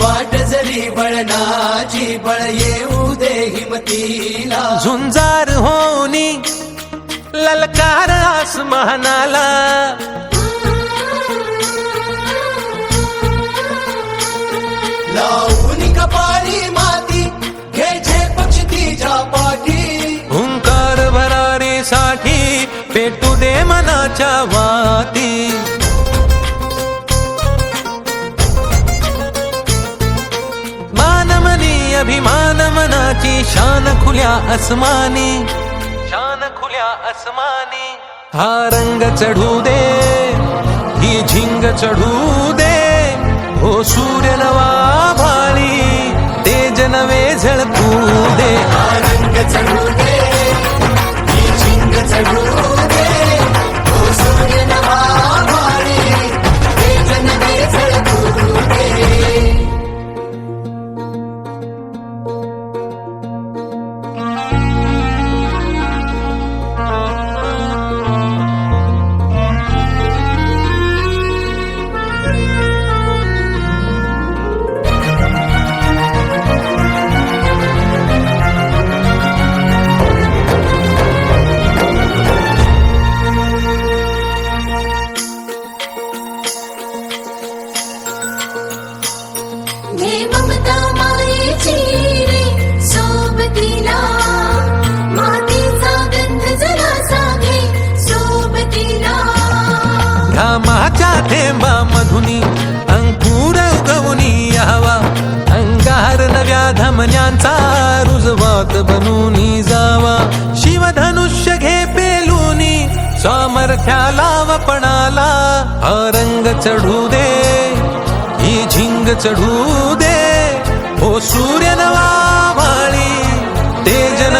वाट जरी बळनाची बळ येऊ दे हिमतीला. झुंजार होनी ललकार आसमानाला. लावून कपाळी माती घे झेपच तिच्या पाठी. हुंकार भरारीसाठी पेटू दे मनाच्या वाती अभिमान मनाची शान खुल्या अस्मानी शान खुल्या अस्मानी हा रंग चढू दे ही झिंग चढू दे. हो सूर्य नवा भाळी तेज नवे झळकू दे. हा रंग चढू दे ही झिंग चढू घामाच्या थेंबा मधुनी अंकुर उगवनी यावा. अंगार नव्या धमन्यांचा रुजवात बनून जावा. शिवधनुष्य घे पेलूनी सामर्थ्याला वपणाला हा रंग चढू दे ही झिंग चढू दे. ઓ સૂર્યનવા વાળી તેજન